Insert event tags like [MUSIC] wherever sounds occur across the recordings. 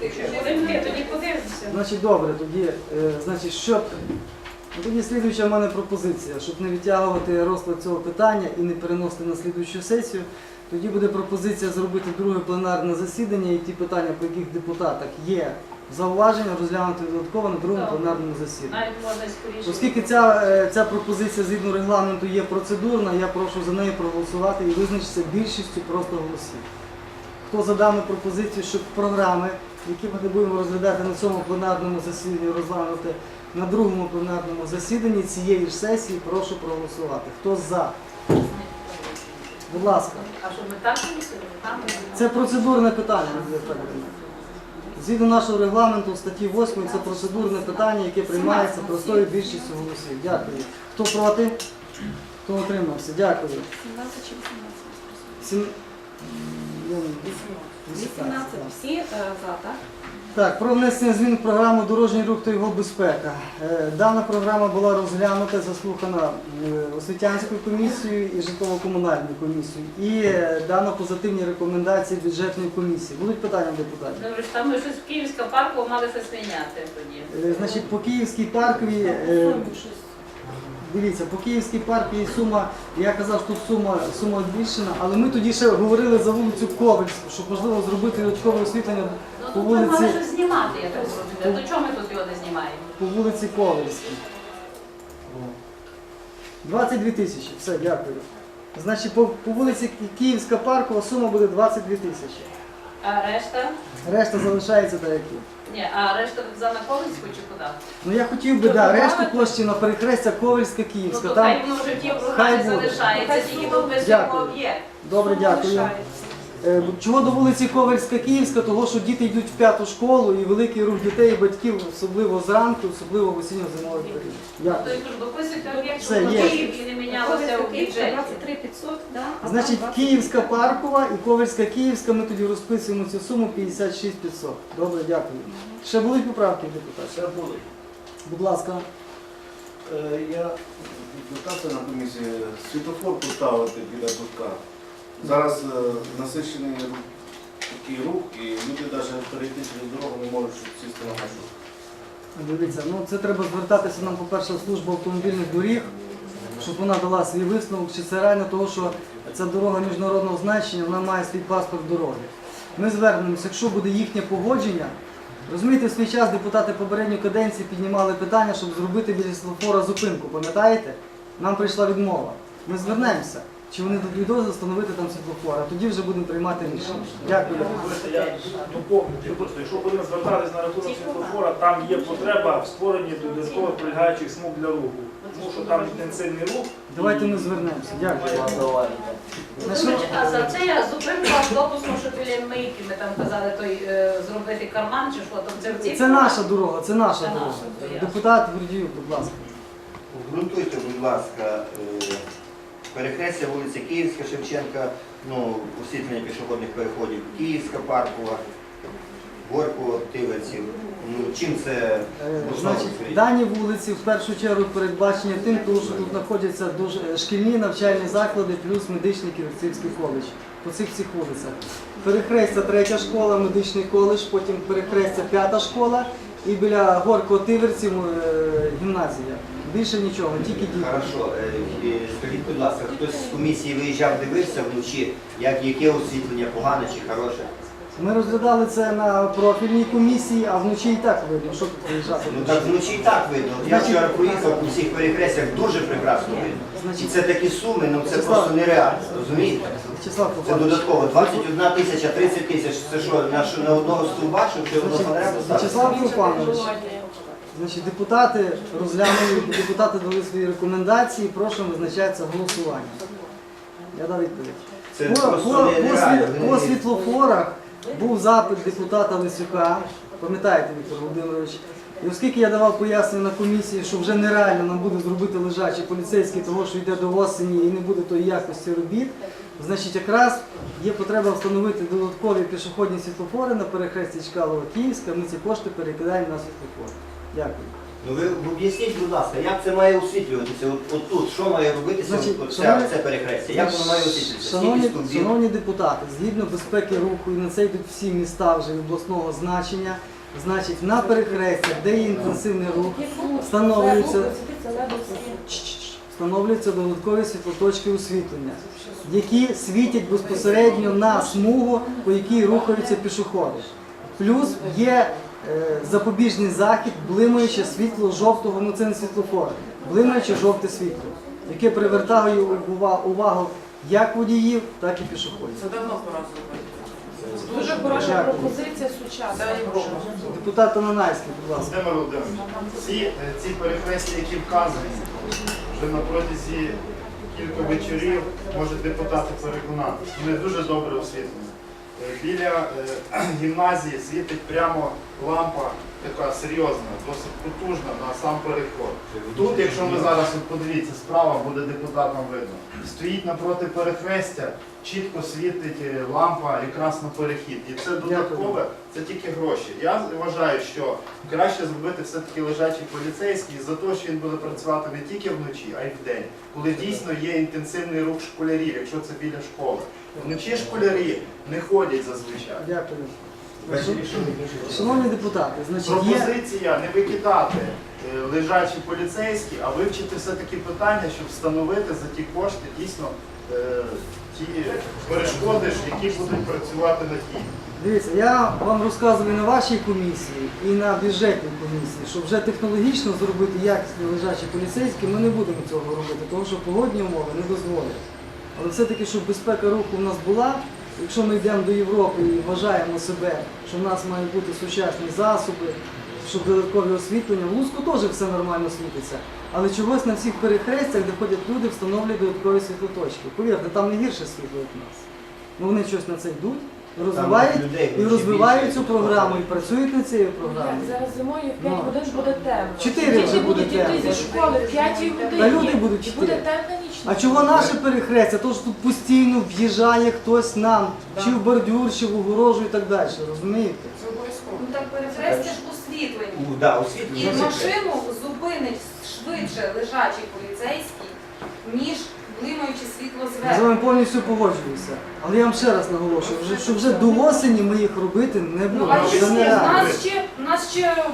Будемо тоді подивимося. Значить, добре, тоді, е, значить, щоб. ну, Тоді слідуюча в мене пропозиція, щоб не відтягувати розклад цього питання і не переносити на слідуючу сесію. Тоді буде пропозиція зробити друге пленарне засідання і ті питання, по яких депутатах є зауваження, розглянути додатково на другому Так. пленарному засіданні. Навіть можна скоріше. Оскільки ця, е, ця пропозиція згідно регламенту є процедурна, я прошу за неї проголосувати і визначитися більшістю просто голосів. Хто за дану пропозицію, щоб програми, які ми не будемо розглядати на цьому пленарному засіданні, розглянути на другому пленарному засіданні цієї ж сесії, прошу проголосувати. Хто за? Будь ласка. А що ми так? Там Це процедурне питання. Згідно нашого регламенту, статті 8, це процедурне питання, яке приймається простою більшістю голосів. Дякую. Хто проти? Хто утримався? Дякую. 17 чи 18? Сім... Я не- 18. Всі е, за, так? Так, про внесення змін в програму Дорожній рух та його безпека. Е, Дана програма була розглянута, заслухана е, освітянською комісією і житлово-комунальною комісією. І е, дано позитивні рекомендації бюджетної комісії. Будуть питання депутатів? Добре, там ми щось в Київська парку мали щось міняти тоді. Е, Значить, по Київській парковій, е, дивіться, по Київській парковій сума, я казав, що тут сума, сума збільшена, але ми тоді ще говорили за вулицю Ковальську, щоб можливо зробити додаткове освітлення Ну по тут ми мали знімати, я так зрозуміла. До чого ми тут його не знімаємо? по вулиці Ковальській. 22 тисячі, все, дякую. Значить, по, по вулиці Київська паркова сума буде 22 тисячі. А решта? Решта залишається так, як є. Ні, а решта за Ковальську чи куди? Ну я хотів би, да, решту коштів на перехрестя Ковальська, Ну Київська. то Там хай воно вже в тій Хай програмі буде. залишається, тільки сума- підписуємо Дякую. об'єкт. Добре, дякую. Е, Чого до вулиці Ковальська Київська? Того, що діти йдуть в п'яту школу і великий рух дітей і батьків, особливо зранку, особливо в осінньо-зимовий період. То Дякую. дописуйте Все, є. Київ і не мінялося у бюджеті. 23 500, да? а там Значить, 20. Київська паркова і Ковальська Київська, ми тоді розписуємо цю суму 56 500. Добре, дякую. Ще будуть поправки, депутат? Все буде. Будь ласка. Е, Я звертався на комісії світофор поставити біля кутка. Зараз е, насичений такий рух, і люди навіть перейти через дорогу не можуть сісти на маршрут. Дивіться, ну це треба звертатися нам, по-перше, в службу автомобільних доріг, щоб вона дала свій висновок, чи це реально того, що ця дорога міжнародного значення, вона має свій паспорт дороги. Ми звернемося, якщо буде їхнє погодження. Розумієте, в свій час депутати попередньої каденції піднімали питання, щоб зробити біля світлофора зупинку, пам'ятаєте? Нам прийшла відмова. Ми звернемося, чи вони дадуть дозвіл встановити там світлофор, а тоді вже будемо приймати рішення. Дякую. Я доповню просто, якщо будемо звертатись на рахунок світлофора, там є потреба в створенні додаткових прилягаючих смуг для руху. Тому що там інтенсивний рух. Давайте ми звернемося. Дякую. А за це я зупинку автобусну, що біля мийки, ми там казали, той е, зробити карман чи що там це в цій Це наша дорога, це наша дорога. Депутат Гордіюк, будь ласка. Обґрунтуйте, будь ласка, е, перехрестя вулиця Київська, Шевченка, ну, освітлення пішохідних переходів, Київська паркова, Горького, Тивиців. Ну, чим це Е, Значить, дані вулиці в першу чергу передбачені тим, тому що тут знаходяться дуже е, шкільні навчальні заклади, плюс медичний Ківерцівський коледж. По цих всіх вулицях. Перехрестя третя школа, медичний коледж, потім перехрестя п'ята школа і біля Горького Тиверців е, гімназія. Більше нічого, тільки діти. Хорошо, е, е, будь ласка, хтось з комісії виїжджав, дивився вночі, як, яке освітлення, погане чи хороше? Ми розглядали це на профільній комісії, а вночі і так видно, що тут виїжджати. Ну так вночі і так видно. Я Значить- вчора проїхав по всіх перехрестях, дуже прекрасно видно. І це такі суми, ну це просто нереально, розумієте? Вячеслав Це Павлович. додатково 21 тисяча, 30 тисяч. Це що, на, що, на одного стовба, щоб ще одного фонаря поставити? Вячеслав Степанович, значить, депутати розглянули, депутати дали свої рекомендації, прошу визначатися голосування. Я дав відповідь. Це По, по, просто по, нереально. сві- по світлофорах був запит депутата Лисюка, пам'ятаєте, Віктор Володимирович, і оскільки я давав пояснення на комісії, що вже нереально нам буде зробити лежачі поліцейські, того, що йде до осені і не буде тої якості робіт, значить якраз є потреба встановити додаткові пішохідні світлофори на перехресті Чкалова Київська, ми ці кошти перекидаємо на світлофори. Дякую. Ну ви об'ясніть, будь ласка, як це має освітлюватися? От, от тут, що має робитися, Значить, от, це, шановні- це перехрестя? Як воно має освітлюватися? Шановні, шановні депутати, згідно безпеки руху, і на це йдуть всі міста вже обласного значення. Значить, на перехрестях, де є інтенсивний рух, встановлюються, встановлюються додаткові світлоточки освітлення, які світять безпосередньо на смугу, по якій рухаються пішоходи. Плюс є запобіжний захід, блимаюче світло жовтого, ну це не світлофор, блимаюче жовте світло, яке привертає ува- увагу як водіїв, так і пішоходів. Це давно пора зробити. Дуже хороша пропозиція сучасна. Депутат Ананайський, будь ласка. Володимир Володимирович, ці, е, ці перехрестя, які вказані, вже на протязі кілька вечорів можуть депутати переконатися. Вони дуже добре освітлені. Біля е, [CLEARS THROAT] гімназії світить прямо лампа така серйозна, досить потужна на сам переход. Тут, якщо ми зараз от подивіться, справа буде депутатам видно. Стоїть напроти перехрестя, чітко світить е, лампа якраз на перехід. І це додаткове, це тільки гроші. Я вважаю, що краще зробити все-таки лежачий поліцейський за те, що він буде працювати не тільки вночі, а й вдень, коли дійсно є інтенсивний рух школярів, якщо це біля школи. Вночі школярі не ходять зазвичай. Дякую. Шановні депутати, значить, є. Пропозиція не викидати е, лежачі поліцейські, а вивчити все-таки питання, щоб встановити за ті кошти дійсно е, ті перешкоди, ж, які будуть працювати на тій. Дивіться, я вам розказую на вашій комісії і на бюджетній комісії, щоб вже технологічно зробити якісні лежачі поліцейські, ми не будемо цього робити, тому що погодні умови не дозволять. Але все-таки, щоб безпека руху в нас була, якщо ми йдемо до Європи і вважаємо себе, що в нас мають бути сучасні засоби, щоб додаткові освітлення, в Луцьку теж все нормально світиться. Але чогось на всіх перехрестях, де ходять люди, встановлюють додаткові світлоточки. Повірте, там не гірше світло, як у нас. Ну вони щось на це йдуть, розвивають людей і розвивають цю програму і працюють над цією програмою. Зараз зимою в 5 Ну. годин буде темно. Чотири Діти вже буде будуть йти темно. зі школи в 5 годині. Та люди будуть І чотири. буде темна ніч. А чого наше перехрестя? Тож тут постійно в'їжджає хтось нам, чи в бордюр, чи в огорожу і так далі. Розумієте? Це обов'язково. Ну так перехрестя ж освітлені. У, да, І освітлюватися. машину зупинить швидше лежачий поліцейський, ніж блимаюче світло Я з вами повністю погоджуюся. Але я вам ще раз наголошую, вже- що вже до осені ми їх робити не Ну будемо. а Ну, Це ні? нереально. нас ще нас ще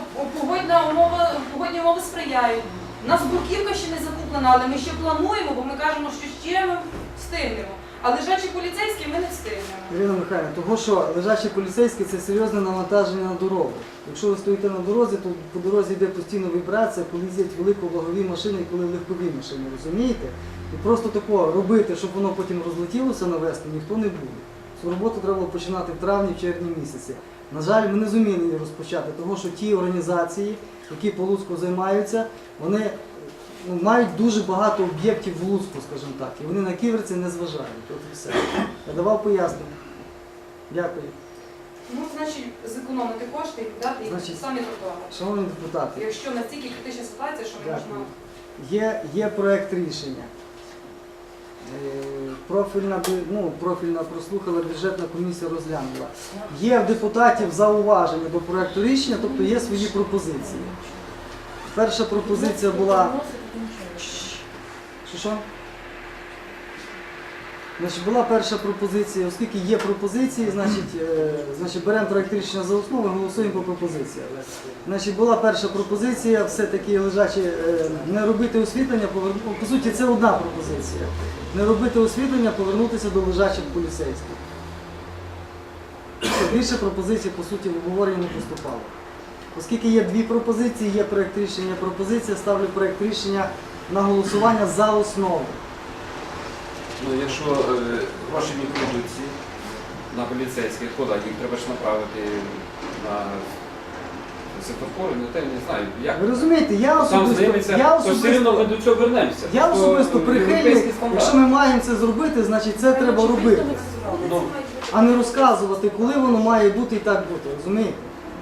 погодна умова, погодні умови сприяють. У нас бурківка ще не закуплена, але ми ще плануємо, бо ми кажемо, що ще ми встигнемо. А лежачі поліцейські ми не встигнемо. Ірина Михайлівна, того що лежачі поліцейські це серйозне навантаження на дорогу. Якщо ви стоїте на дорозі, то по дорозі йде постійно вібрація, коли їздять великовагові машини коли легкові машини, розумієте? І просто такого робити, щоб воно потім розлетілося навести, ніхто не буде. Цю роботу треба починати в травні, в червні місяці. На жаль, ми не зуміли її розпочати, тому що ті організації, які по Луцьку займаються, вони ну, мають дуже багато об'єктів в Луцьку, скажімо так, і вони на ківерці не зважають. От і все. Я давав пояснення. Дякую. Ну, значить, зекономити кошти і дати їх Значить, самі тротуари. Шановні депутати, Якщо настільки критична ситуація, що ми. Дякую. є, є проект рішення. Е, Профільна, ну, профільна прослухала, бюджетна комісія розглянула. Є в депутатів зауваження до проекту рішення, тобто є свої пропозиції. Перша пропозиція була. Що що? Значить, була перша пропозиція, оскільки є пропозиції, значить, е, значить беремо проект рішення за основу голосуємо по пропозиціях. Значить, була перша пропозиція, все-таки лежачі, е, не робити освітлення, по суті, це одна пропозиція. Не робити освітлення, повернутися до лежачих поліцейських. Більше пропозицій, по суті, в обговоренні не поступало. Оскільки є дві пропозиції, є проект рішення, пропозиція, ставлю проект рішення на голосування за основу. Ну, якщо е, гроші не прийдуть на поліцейських, куди їх треба ж направити на світлофори, на те, не знаю, як. Ви розумієте, я особисто, здається, я то все рівно ми до цього вернемося. я То особисто стандарт. Якщо ми маємо це зробити, значить це треба робити. Ну, а не розказувати, коли воно має бути і так бути, розумієте?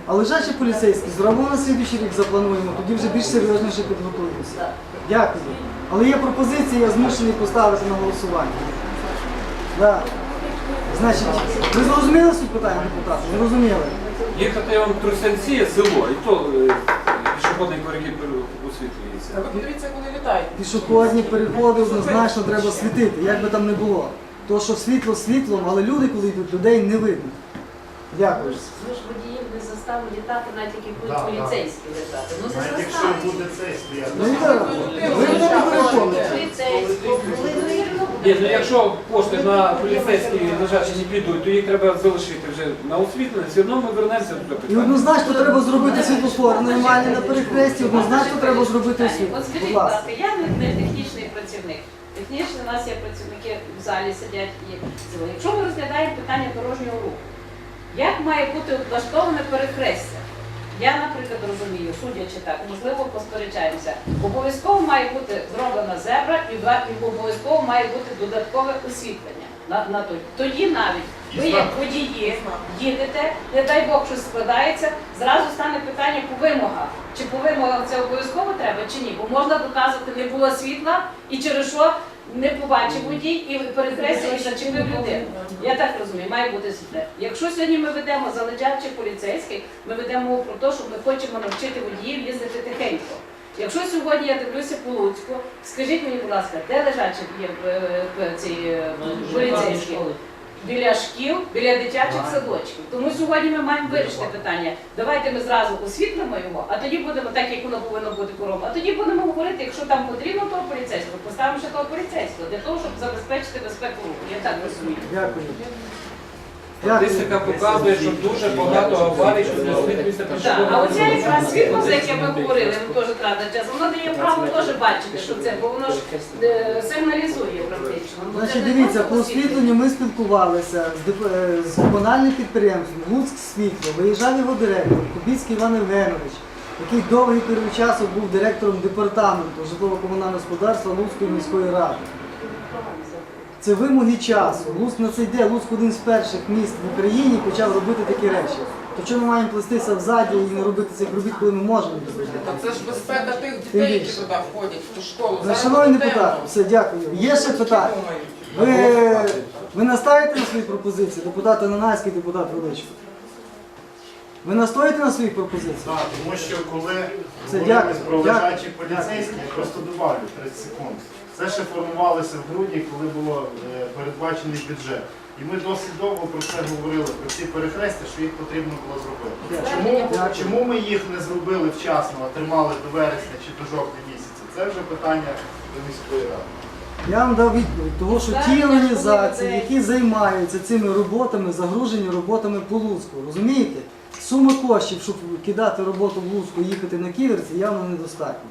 А лежачі поліцейські зробимо на слідуючий рік заплануємо, тоді вже більш серйозніше підготуємося. Дякую. Але є пропозиції, я змушений поставити на голосування. Да. Значить, ви зрозуміли суть питання депутата? Зрозуміли. їхати вам Трусянці село, і то е, пішохідний перехід освітлюється. Ви подивіться, коли літають. Пішохідні переходи однозначно треба світити, як би там не було. То, що світло світлом, але люди, коли йдуть, людей не видно. Дякую. Ми ж водіїв не заставили літати, навіть які будуть Да, да. поліцейські літати. Ну не Навіть якщо заставили. буде цей стояти. Ну і так, ви не переконуєте. Були вірно. Ні, ну якщо кошти на поліцейські лежачі не підуть, то їх треба залишити вже на освітлення, все одно ми вернемося до І питання. однозначно треба зробити світлофор нормальний на перехресті, однозначно треба зробити освітло. От скажіть, Будь будь ласка. ласка, я не, не технічний працівник. Технічно у нас є працівники в залі сидять і ціло. Якщо ми розглядаємо питання дорожнього руху, як має бути облаштоване перехрестя? Я, наприклад, розумію, судячи так, можливо, посперечаємося. Обов'язково має бути зроблена зебра і обов'язково має бути додаткове освітлення. На, на той. Тоді навіть ви як водії їдете, не дай Бог щось складається, зразу стане питання по вимогах. Чи по вимогах це обов'язково треба, чи ні? Бо можна доказувати, не було світла і через що не побачив водій і перехрестив і зачепив людину. Я так розумію, має бути сюди. Якщо сьогодні ми ведемо за лежачих поліцейських, ми ведемо про те, що ми хочемо навчити водіїв їздити тихенько. Якщо сьогодні я дивлюся по Луцьку, скажіть мені, будь ласка, де лежачі є е, е, е, поліцейські? Біля шкіл, біля дитячих садочків. Тому сьогодні ми маємо вирішити питання. Давайте ми зразу освітлимо його, а тоді будемо так, як воно повинно бути кором. А тоді будемо говорити, якщо там потрібно того поліцейського, поставимо ще того поліцейського для того, щоб забезпечити безпеку руху. Я так розумію. Дякую. Статистика показує, що дуже багато аварій, що не освітлюється Так, а оця якраз світло, за яке ми говорили, ви теж тратите час, воно дає право теж бачити, що це, бо воно ж е, сигналізує практично. Ну, це Значить, не дивіться, просто по освітлення. освітленню ми спілкувалися з, деп- е, з комунальним підприємством Луцьк Світло. Виїжджав його директор Кубіцький Іван Євгенович, який довгий період часу був директором департаменту житлово-комунального господарства Луцької міської ради. Це вимоги часу. Луцьк на цей день, Луцьк один з перших міст в Україні почав робити такі речі. То чому ми маємо плестися взаді і не робити цих робіт, коли ми можемо їх зробити? Та це ж безпека тих Тим дітей, які туди входять, в ту школу. Ну, Зараз Шановні депутати, все, дякую. Є ще питання? Ви, ви наставите на свої пропозиції? Депутат Ананайський, депутат Величко. Ви настоїте на своїх пропозиціях? Так, тому що коли Це говорили дякую, про дякую. лежачі поліцейські, я просто добавлю 30 секунд. Це ще формувалося в грудні, коли було е, передбачений бюджет. І ми досить довго про це говорили, про ці перехрестя, що їх потрібно було зробити. Чому, чому ми їх не зробили вчасно, а тримали до вересня чи до жовтня місяця? Це вже питання до міської ради. Я вам дав відповідь, того, що ті організації, які займаються цими роботами, загружені роботами по Луцьку. Розумієте? Сума коштів, щоб кидати роботу в Луцьку і їхати на ківерці, явно недостатньо.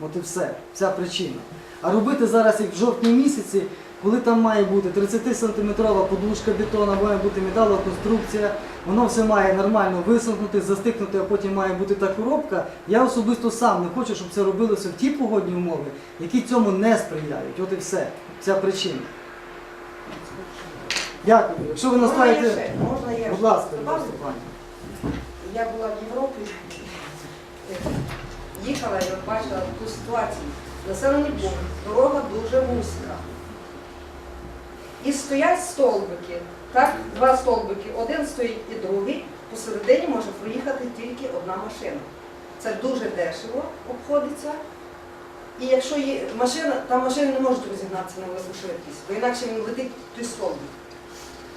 От і все, вся причина. А робити зараз, як в жовтні місяці, коли там має бути 30-сантиметрова подушка бетона, має бути металова конструкція, воно все має нормально висохнути, застикнути, а потім має бути та коробка. Я особисто сам не хочу, щоб це робилося в ті погодні умови, які цьому не сприяють. От і все. Вся причина. Дякую. Якщо ви будь ласка, будь ласка. Я була в Європі, їхала і от бачила ту ситуацію. Населений пункт, дорога дуже вузька. І стоять столбики, так, два столбики, один стоїть і другий, посередині може проїхати тільки одна машина. Це дуже дешево обходиться. І якщо є машина, там машини не можуть розігнатися на велику швидкість, бо інакше він летить той столбик.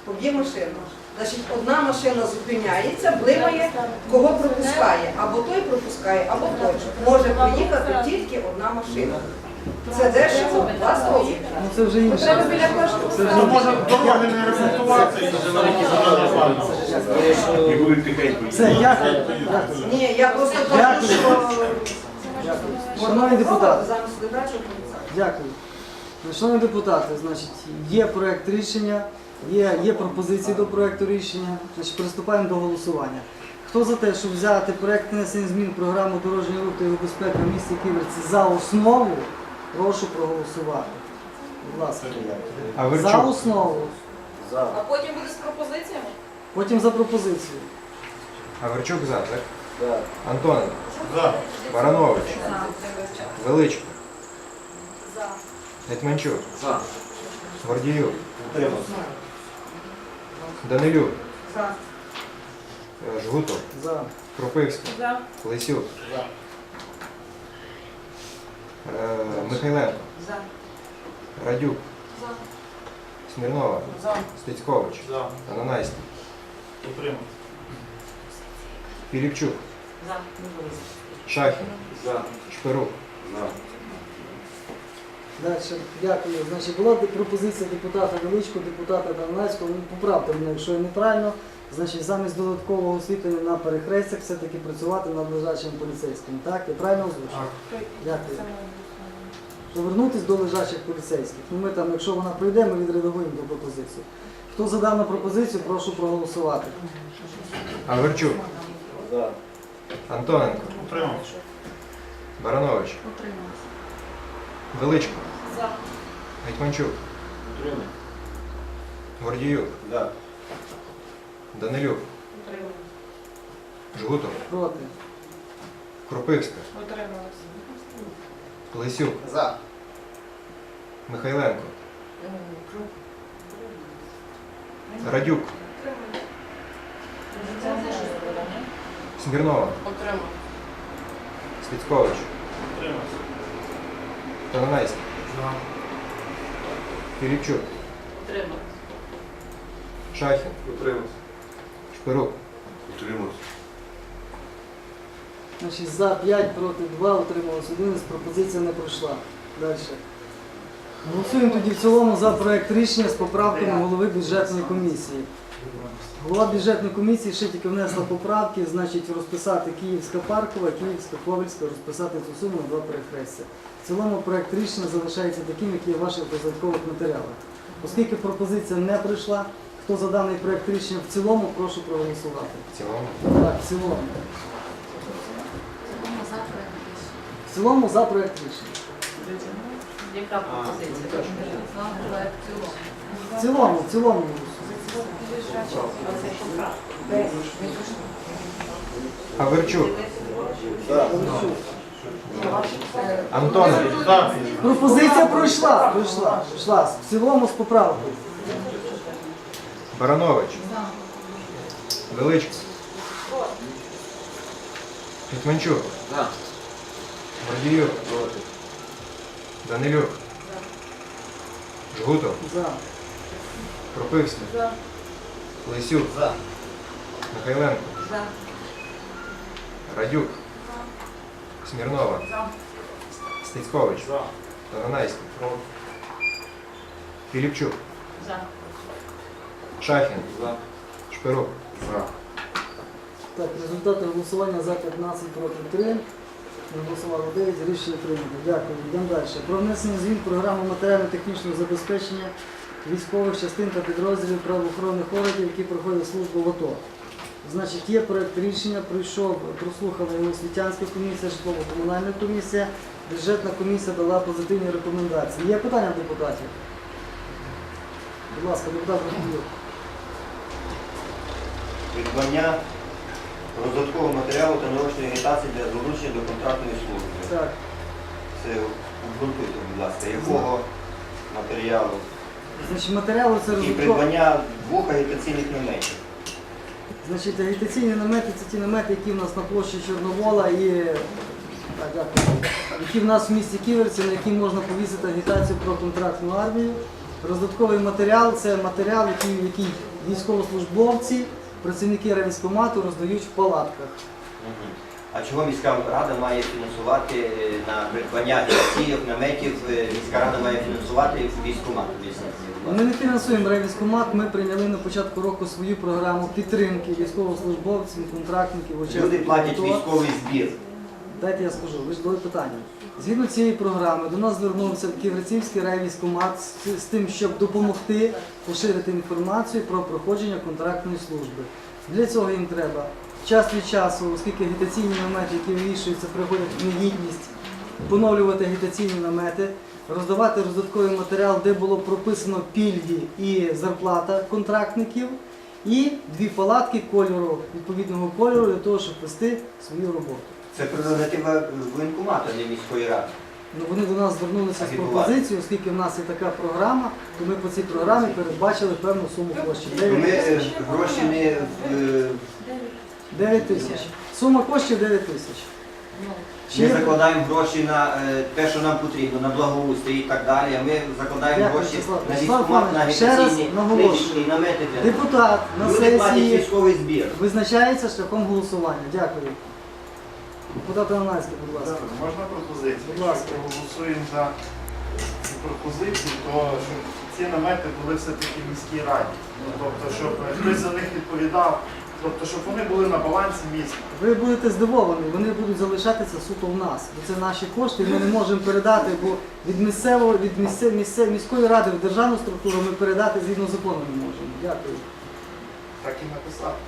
Поб'є машину. Значить, одна машина зупиняється, блимає, кого пропускає. Або той пропускає, або той. Може проїхати тільки одна машина. Це дешево, два столбики. Ну це вже інше. Треба біля кожного Це вже дороги не ремонтувати. Дякую. Дякую. Ні, я просто кажу, що Шановні депутати. Дякую. Шановні депутати, значить, є проєкт рішення, є, є пропозиції до проєкту рішення. Значить, приступаємо до голосування. Хто за те, щоб взяти проєкт внесення змін в програму дорожнього руху та його безпеки в місті Ківерці за основу, прошу проголосувати. Будь ласка. За основу. А потім буде з пропозиціями? Потім за пропозицію. Аверчук за, так? Антоненко, За. Баранович, Величко, Гетьманчук, За. Гордіюк, Данилюк, За. Жгутов, За. Кропивський, За. Лисюк, Е, Михайленко, За. Радюк, За. Смірнова, За. Стецькович, За. Тананайський, Утримався. Філіпчук, За. Шахін, За. Шпирук. Далі, дякую. Значить, була пропозиція депутата Величко, депутата Данилецького, ну, поправте мене, якщо я неправильно, значить, замість додаткового освітлення на перехрестях все-таки працювати над лежачим поліцейським. Так, я правильно озвучив? Дякую. Повернутись до лежачих поліцейських. Ну, ми там, якщо вона пройде, ми відредагуємо до пропозицію. Хто за дану пропозицію, прошу проголосувати. Аверчук, За. Антоненко, Утримався. Баранович, Утрималася. Величко, За. Гетьманчук, Утримуй. Гордіюк, Да. Данилюк, Жгутов, Проти. Кропивська, Утрималася. Лисюк, За. Михайленко, Радюк, Смірнова, Отримав. Стецькович, Утримався. Тананайський, За. Філіпчук, Утримав. Шахін, Утримався. Шпирук. Утримався. Значить, за 5, проти 2, утрималось 11, пропозиція не пройшла. Далі. Голосуємо тоді в цілому за проект рішення з поправками голови бюджетної комісії. Голова бюджетної комісії ще тільки внесла поправки, значить розписати Київська паркова, Київська Ковальська, розписати цю суму на два перехрестя. В цілому проект рішення залишається таким, який є в ваших додаткових матеріалах. Оскільки пропозиція не пройшла, хто за даний проект рішення в цілому, прошу проголосувати. В цілому. Так, в цілому. В цілому за проект рішення. Яка пропозиція? В цілому, в цілому. Аверчук. Антоненко, Пропозиція пройшла. Пройшла. Пройшла. В цілому з поправкою. Баранович, Величко, Гетьманчук, За. Гордіюк, Данилюк, Жгутов, За. Лисюк, За. Михайленко, За. Радюк, Смірнова, Стецькович, За. Тананайський, Філіпчук, За. Шахін, За. Шпирук. За. Так, результати голосування за 15 проти 3. Не голосувало 9, рішення прийнято. Дякую. Йдемо далі. Про внесення змін в програму матеріально-технічного забезпечення військових частин та підрозділів правоохоронних органів, які проходять службу в АТО. Значить, є проект рішення, пройшов, прослухала його освітянська комісія, житлово-комунальна комісія, бюджетна комісія дала позитивні рекомендації. Є питання депутатів? Будь ласка, депутат Рахунок. Придбання роздаткового матеріалу та наочної агітації для залучення до контрактної служби. Так. Це обґрунтуйте, будь ласка, якого матеріалу? Значить, матеріали це І придбання двох агітаційних наметів. Значить, агітаційні намети це ті намети, які в нас на площі Чорновола і дякую. які в нас в місті Ківерці, на які можна повісити агітацію про контрактну армію. Роздатковий матеріал це матеріал, який, який військовослужбовці, працівники райвійськкомату роздають в палатках. Мгм. А чого міська рада має фінансувати е, на придбання агітаційних наметів, е, міська рада має фінансувати військкомат? Ми не фінансуємо райвійськкомат, ми прийняли на початку року свою програму підтримки військовослужбовців, контрактників, Люди платять військовий збір. Дайте я скажу, ви ж дали питання. Згідно цієї програми до нас звернувся Ківерцівський райвійськкомат з тим, щоб допомогти поширити інформацію про проходження контрактної служби. Для цього їм треба час від часу, оскільки агітаційні намети, які вивішуються, приходять в негідність, поновлювати агітаційні намети, роздавати роздатковий матеріал, де було прописано пільги і зарплата контрактників, і дві палатки кольору, відповідного кольору для того, щоб вести свою роботу. Це прерогатива воєнкомату, а не міської ради. Ну, вони до нас звернулися з пропозицією, оскільки в нас є така програма, то ми по цій програмі передбачили певну суму коштів. Ми 9 е, гроші не е, 9 тисяч. Сума коштів 9 тисяч. Чи Ми закладаємо гроші на е, те, що нам потрібно, на благоустрій і так далі. А ми закладаємо Дякую, гроші Вячеслав. на Вячеслав військкомат, на Іванович, ще раз агітаційні наголошую. книжечки намети. для- Депутат на Люди платять сесії військовий збір. визначається шляхом голосування. Дякую. Депутат Ананайський, будь ласка. Так, Можна пропозицію? Будь Якщо ласка. проголосуємо за ці пропозиції, то щоб ці намети були все-таки в міській раді. Ну, тобто, щоб хтось за них відповідав, тобто, щоб вони були на балансі міста. Ви будете здивовані, вони будуть залишатися суто в нас. Бо це наші кошти, ми не можемо передати, бо від місцевого, від місце, місце, міської ради в державну структуру ми передати згідно закону не можемо. Дякую. Так і написати.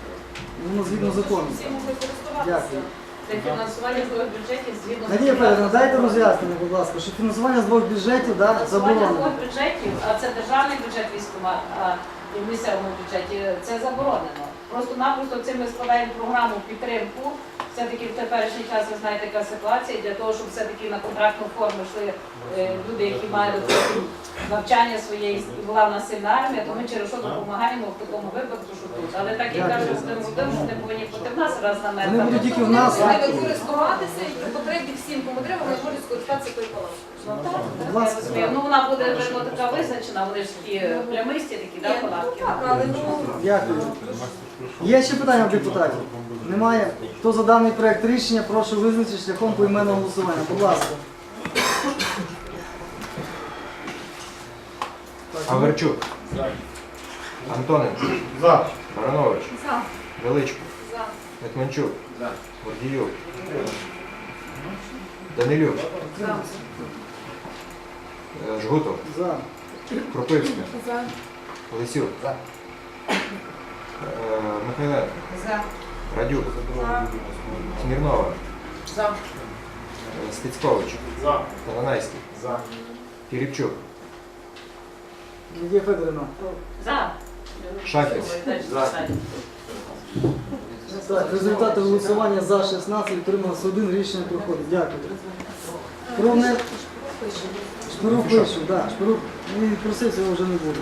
Воно згідно закону. Всі могли користуватися. Дякую. Це фінансування з двох бюджетів згідно Надія Федоровна, дайте роз'яснення, будь ласка, що фінансування з двох бюджетів да, Фінансування з заборонено. двох бюджетів, а це державний бюджет військома, а і в місцевому бюджеті це заборонено. Просто-напросто цим ми складаємо програму підтримку. Все-таки в теперішній час ви знаєте, яка ситуація, для того, щоб все-таки на контрактну форму йшли е, люди, які мають навчання своє і була в нас сильна армія, то ми через що допомагаємо в такому випадку, що тут. Але так як кажуть, з тим тим, що не повинні бути в нас раз на Вони будуть тільки в нас. Вони будуть користуватися і по потребі всім, кому треба, вони можуть скористатися тою палаткою. Ну так, розумію. Ну вона буде видно така визначена, вони ж такі прямисті, такі, да, ну палатки. так, але ну Дякую. Є ще питання в депутатів? Немає? Хто за даний проект рішення, прошу визначити шляхом поіменного голосування. Будь ласка. Аверчук. Антоненко. За. Баранович. за. Величко. За. Гетманчук. Гордіюк. Данилюк. За. Е, Жгутов. За. Кропивська. За. Лисюк. Е, Михайленко. За. Радюк. За. Смірнова. За. Е, Стецькович. За. Тананайський. За. Кирівчук. Надія Федорівна. За. Шахів. Так, результати голосування за 16, утрималося один, рішення проходить. Дякую. Про вне... Шпирук вийшов, да, Шпирук він просив, цього вже не буде.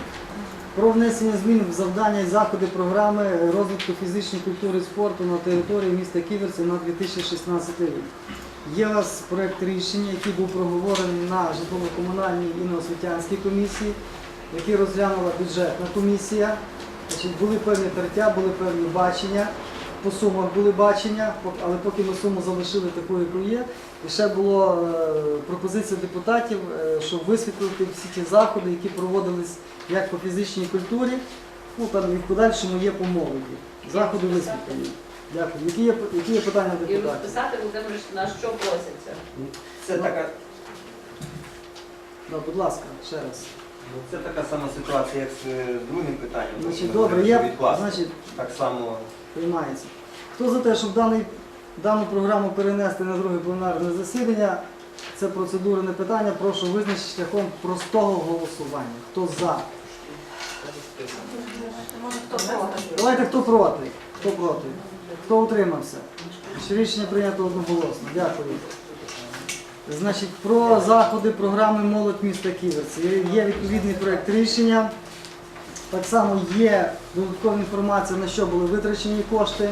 Про внесення змін в завдання і заходи програми розвитку фізичної культури і спорту на території міста Ківерці на 2016 рік. Є у вас проєкт рішення, який був проговорений на житлово-комунальній і на освітянській комісії, який розглянула бюджетна комісія. Були певні тертя, були певні бачення, по сумах були бачення, але поки ми суму залишили такою, якою є. І ще була пропозиція депутатів, е, щоб висвітлити всі ті заходи, які проводились як по фізичній культурі, ну там і в подальшому є по молоді. Заходи висвітлені. Дякую. Які є, які є питання І розписати Володимир, на що просяться. Це така, Да, будь ласка, ще раз. це така сама ситуація, як з е, другим питанням. Значить, добре, є, значить, Так само приймається. Хто за те, щоб даний, дану програму перенести на друге пленарне засідання? Це процедурне питання. Прошу визначити шляхом простого голосування. Хто за? Давайте хто проти? Хто проти? Хто утримався? Рішення прийнято одноголосно. Дякую. Значить, про заходи програми Молодь міста Ківерці. Є відповідний проєкт рішення. Так само є додаткова інформація, на що були витрачені кошти.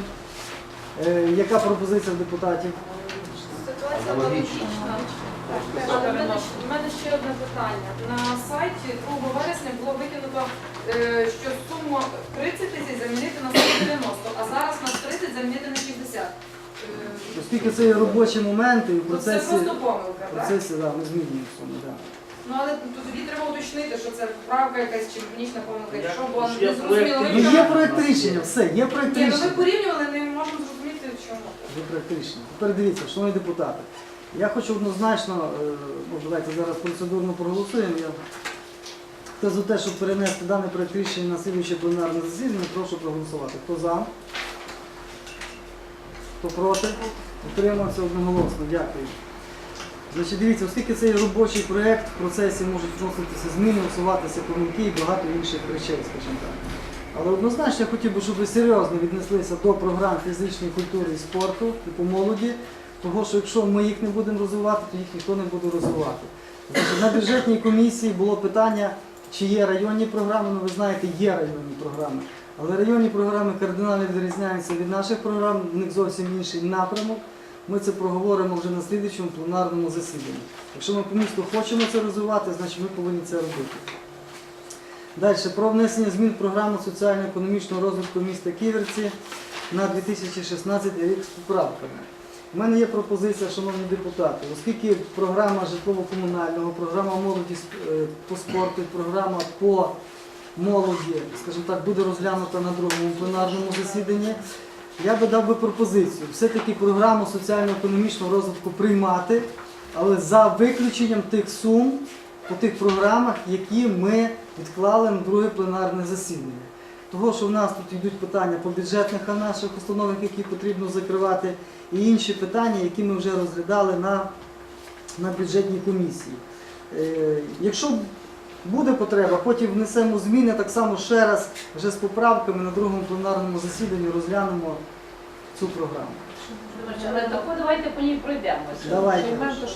Е, яка пропозиція в депутатів? Ситуація аналогічна. Але в мене, щ- в мене ще одне питання. На сайті 2 вересня було викинуто, е, що суму 30 тисяч замінити на 190, а зараз на 30 замінити на 60. Е, Оскільки це є робочі моменти, і в ну, Це процесі, просто помилка, в так? процесі да, ми змінюємо суму. Да. Ну але тоді треба уточнити, що це правка якась чи технічна помилка, ж була є не зрозуміло. Ну є проєкт рішення, все, є проєкт Ні, ну ви рішення. порівнювали, не можемо зрозуміти, чому. Є проєкт рішення. Тепер дивіться, шановні депутати. Я хочу однозначно, е, ну давайте зараз процедурно проголосуємо. Я хто за те, щоб перенести даний проєкт рішення на слідуюче пленарне засідання, прошу проголосувати. Хто за? Хто проти? Утримався одноголосно. Дякую. Значить, дивіться, оскільки це є робочий проєкт, в процесі можуть вноситися зміни, усуватися помилки і багато інших речей, скажімо так. Але однозначно я хотів би, щоб ви серйозно віднеслися до програм фізичної культури і спорту по молоді, того що якщо ми їх не будемо розвивати, то їх ніхто не буде розвивати. Значить, на бюджетній комісії було питання, чи є районні програми, ну ви знаєте, є районні програми. Але районні програми кардинально відрізняються від наших програм, в них зовсім інший напрямок. Ми це проговоримо вже на слідчому пленарному засіданні. Якщо ми по місту хочемо це розвивати, значить ми повинні це робити. Далі про внесення змін в програму соціально-економічного розвитку міста Ківерці на 2016 рік з поправками. У мене є пропозиція, шановні депутати, оскільки програма житлово-комунального, програма молоді е, по спорту, програма по молоді, скажімо так, буде розглянута на другому пленарному засіданні. Я би дав би пропозицію все-таки програму соціально-економічного розвитку приймати, але за виключенням тих сум по тих програмах, які ми відклали на друге пленарне засідання. Того, що в нас тут йдуть питання по бюджетних наших установах, які потрібно закривати, і інші питання, які ми вже розглядали на, на бюджетній комісії. Е, якщо буде потреба, потім внесемо зміни, так само ще раз вже з поправками на другому пленарному засіданні розглянемо цю програму. Але тако давайте по ній пройдемося. Давайте.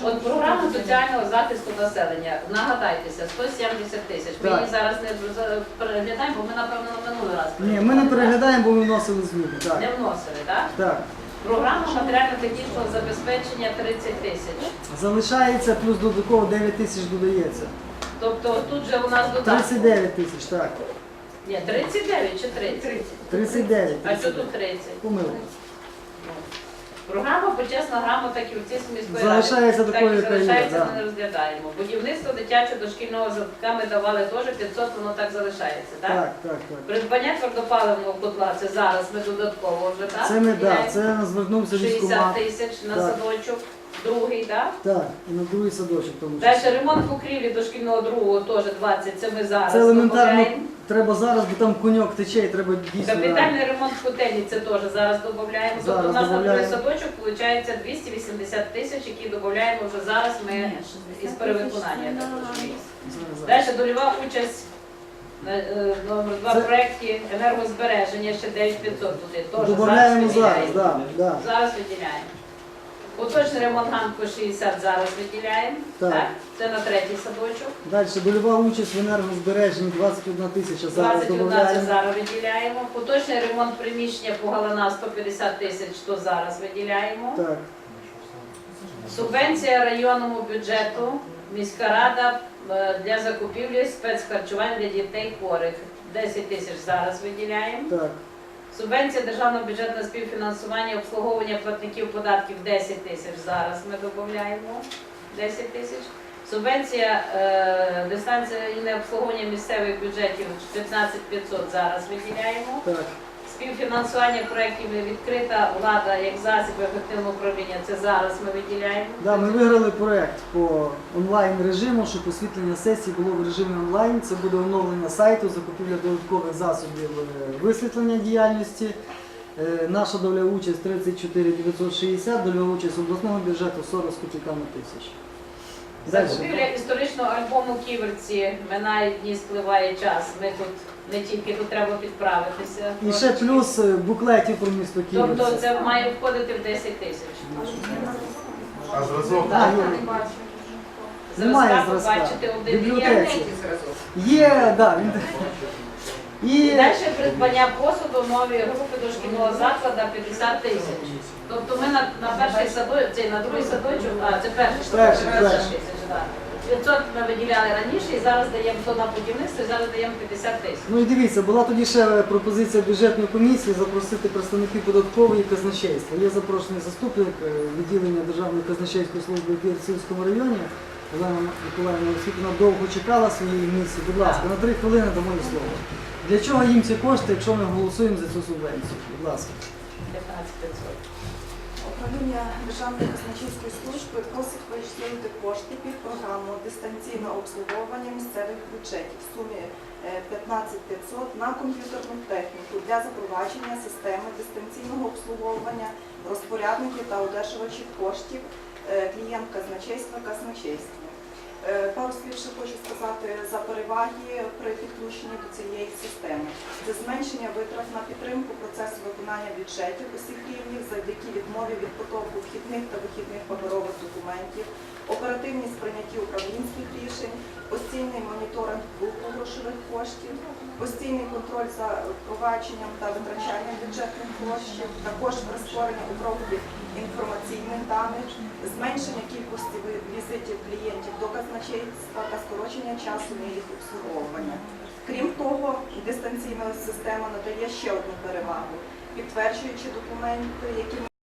От програма соціального захисту населення, нагадайтеся, 170 тисяч. Ми її зараз не переглядаємо, бо ми, напевно, на минулий раз Ні, ми не переглядаємо, бо ми вносили зміни. Не вносили, так? так. Програма матеріально-технічного забезпечення 30 тисяч. Залишається плюс додатково 9 тисяч додається. Тобто тут же у нас додаток. 39 тисяч, так. Ні, 39 чи 30? 39. А що тут 30? Помилка. Програма почесна грамота Ківцівської міської Залишається ради. такою, так, і яка є, залишається, да. ми не розглядаємо. Будівництво дитячого дошкільного садка ми давали теж 500, воно так залишається, так? Так, так, так. Придбання твердопаливного котла, це зараз ми додатково вже, так? Це Міняємо. так, це звернувся 60 військкомат. тисяч на Так. садочок, другий, так? Так, і на другий садочок тому Далі числі. ремонт покрівлі дошкільного другого теж 20, це ми зараз Це елементарно додаємо. треба зараз, бо там коньок тече і треба дійсно. Капітальний ремонт котельні це теж зараз додаємо. Тобто Зараз у нас на другий додаємо. садочок виходить 280 тисяч, які додаємо вже зараз ми із перевиконання. я так розумію. Зараз, зараз. Далі дольова участь на е, номер два Це- проєкті енергозбереження ще 9500 туди. Теж Додаємо зараз, виділяємо. да, да. Зараз виділяємо. Поточний ремонт ганку 60 зараз виділяємо. Так. Так. Це на третій садочок. Далі дольова участь в енергозбереженні 21 тисяча зараз 21 це додаємо. зараз виділяємо. Поточний ремонт приміщення по Галана 150 тисяч, то зараз виділяємо. Так, Субвенція районному бюджету, міська рада е, для закупівлі спецхарчувань для дітей хворих. 10 тисяч зараз виділяємо. так. Субвенція державного бюджетного співфінансування обслуговування платників податків 10 тисяч зараз ми додаємо 10 тисяч. Субвенція е, дистанційне обслуговування місцевих бюджетів 15 500 зараз виділяємо. Так, Співфінансування проєктів відкрита влада як засіб ефективного управління. Це зараз ми виділяємо. да, ми виграли проект по онлайн режиму, щоб освітлення сесії було в режимі онлайн. Це буде оновлення сайту, закупівля додаткових засобів е, висвітлення діяльності. Е, Наша доля участь 34 960, доля участь обласного бюджету 40 з копійками тисяч. Закупівля історичного альбому Ківерці. Минають дні, спливає час. Ми тут не тільки тут треба підправитися. І ще плюс е, буклетів про місто Тобто це має входити в 10 тисяч. А зразок Так, Зразка зразка. побачити у один є. так. Є, да, він... І Далі придбання посуду, нові групи дошкільного закладу 50 тисяч. Тобто ми на, на перший садочок, цей на другий садочок, а це перший садочок, 50 перший. тисяч, так. 500 ми виділяли раніше і зараз даємо то на будівництво, і зараз даємо 50 тисяч. Ну і дивіться, була тоді ще пропозиція бюджетної комісії запросити представників податкової і казначейства. Є запрошений заступник е, відділення Державної казначейської служби в Київському районі. Олена Миколаївна, оскільки вона довго чекала своєї місії, будь ласка, на три хвилини дамо їй слово. Для чого їм ці кошти, якщо ми голосуємо за цю субвенцію? Будь ласка. 15 500. Управління Державної казначейської служби просить виділити кошти під програму дистанційне обслуговування місцевих бюджетів в сумі е, 15 500 на комп'ютерну техніку для запровадження системи дистанційного обслуговування розпорядників та одержувачів коштів е, клієнт казначейства казначейства. Е, Пару слів ще хочу сказати за переваги при підключенні до цієї системи. Це зменшення витрат на підтримку процесу виконання бюджетів усіх рівнів завдяки відмові від потоку вхідних та вихідних паперових документів, оперативність прийнятті управлінських рішень, постійний моніторинг руху грошових коштів, постійний контроль за впровадженням та витрачанням бюджетних коштів, також прискорення обробки інформаційних даних, зменшення кількості візитів клієнтів до казначейства та скорочення часу на їх обслуговування. Крім того, дистанційна система надає ще одну перевагу, підтверджуючи документи, які